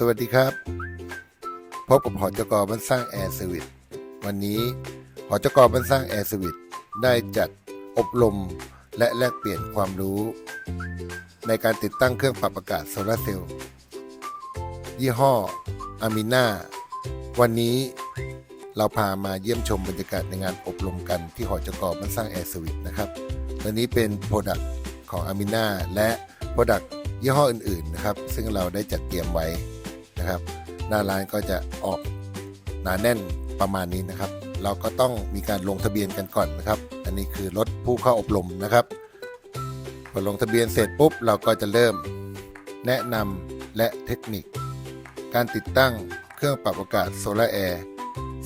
สวัสดีครับ พบกับหอจกบ้านสร้างแอร์เซอร์วิสวันนี้หอจกบ้านสร้างแอร์เซอร์วิสได้จัดอบรมและแลกเปลี่ยนความรู้ ในการติดตั้งเครื่องปรับอากาศโซลาร์เซลล์ยี่ห้ออามิน่าวันนี้เราพามาเยี่ยมชมบรรยากาศในงานอบรมกันที่หอจกบ้านสร้างแอร์เซอร์วิสนะครับตัวนี้เป็นโปรดักต์ของอามิน่าและโปรดักต์ยี่ห้ออื่นๆนะครับ ซึ่งเราได้จัดเตรียมไว้ นะครับ หน้าร้านก็จะออกหนาแน่นประมาณนี้นะครับ เราก็ต้องมีการลงทะเบียนกันก่อนนะครับ อันนี้คือรถผู้เข้าอบรมนะครับพอลงทะเบียนเสร็จปุ๊บเราก็จะเริ่มแนะนำและเทคนิค การติดตั้งเครื่องปรับอากาศโซลาแอร์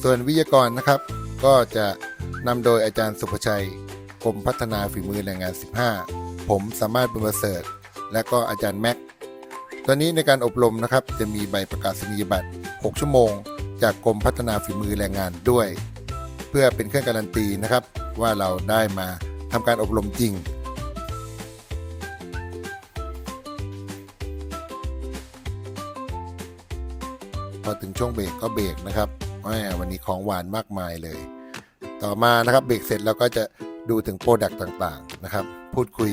ส่วนวิทยากรนะครับ ก็จะนำโดยอาจารย์สุภชัยกรมพัฒนาฝีมือแรงงาน 15 ผมสามารถบุญประเสริฐ และก็อาจารย์แม็ก ตอนนี้ในการอบรมนะครับจะมีใบประกาศนียบัตร 6 ชั่วโมง จากกรมพัฒนาฝีมือแรงงานด้วย เพื่อเป็นเครื่องการันตีนะครับ ว่าเราได้มาทำการอบรมจริงพอถึงช่วงเบรกก็เบรกนะครับแหมวันนี้ของหวานมากมายเลย ต่อมานะครับเบรกเสร็จเราก็จะดูถึงโปรดักต์ต่างๆนะครับ พูดคุย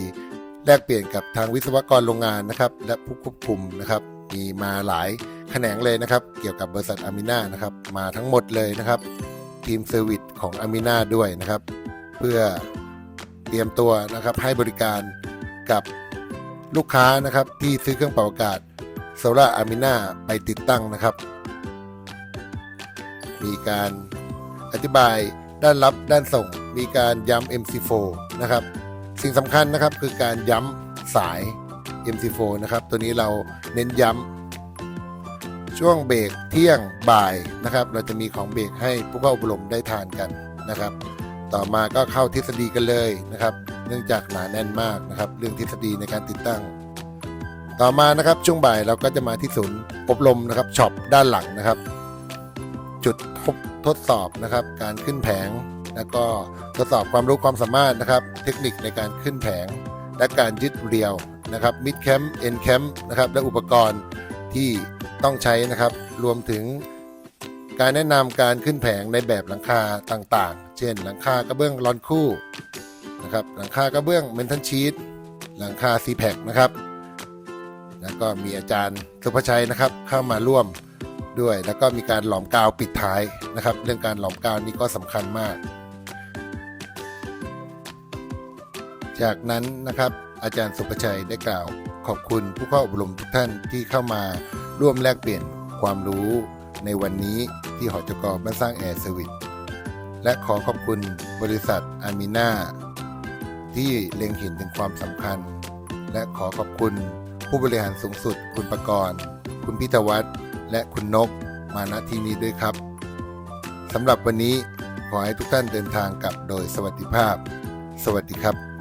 แลกเปลี่ยนกับทางวิศวกรโรงงานนะครับ และผู้ควบคุมนะครับ มีมาหลายแขนงเลยนะครับ เกี่ยวกับบริษัทอามิน่านะครับ มาทั้งหมดเลยนะครับ ทีมเซอร์วิสของอามิน่าด้วยนะครับ เพื่อเตรียมตัวนะครับให้บริการกับลูกค้านะครับที่ซื้อเครื่องเป่าอากาศโซล่าอามิน่าไปติดตั้งนะครับ มีการอธิบายด้านรับด้านส่ง มีการย้ำ MC4 นะครับ สิ่งสำคัญนะครับคือการย้ำสาย MC4 นะครับ ตัวนี้เราเน้นย้ำช่วงเบรกเที่ยงบ่ายนะครับ เราจะมีของเบรกให้ผู้เข้าอบรมได้ทานกันนะครับ ต่อมาก็เข้าทฤษฎีกันเลยนะครับ เนื่องจากหนาแน่นมากนะครับ เรื่องทฤษฎีในการติดตั้ง ต่อมานะครับช่วงบ่ายเราก็จะมาที่ศูนย์อบรมนะครับช็อปด้านหลังนะครับ จุดทด ทดสอบนะครับ การขึ้นแผง แล้วก็ทดสอบความรู้ความสามารถนะครับ เทคนิคในการขึ้นแผง และการยึดเรียวนะครับมิดแคมป์เอ็นแคมป์นะครับและอุปกรณ์ที่ต้องใช้นะครับ รวมถึงการแนะนำการขึ้นแผงในแบบหลังคาต่างๆ เช่น หลังคากระเบื้องลอนคู่นะครับหลังคากระเบื้องเมนทัลชีตหลังคาซีแพคนะครับแล้วก็มีอาจารย์สุภชัยนะครับเข้ามาร่วม ด้วย แล้วก็มีการหลอมกาวปิดท้ายนะครับ เรื่องการหลอมกาวนี่ก็สำคัญมาก จากนั้นนะครับอาจารย์สุภชัยได้กล่าว ขอบคุณผู้เข้าอบรมทุกท่านที่เข้ามาร่วมแลกเปลี่ยนความรู้ในวันนี้ที่หอจกบ้านสร้างแอร์เซอร์วิสและขอขอบคุณบริษัทอามิน่าที่เล็งเห็นถึงความสำคัญ และขอขอบคุณผู้บริหารสูงสุด คุณประกรณ์ คุณพิทวัฒน์ และคุณนกมาณที่นี้ด้วยครับสำหรับวันนี้ขอให้ทุกท่านเดินทางกลับโดยสวัสดิภาพ สวัสดีครับ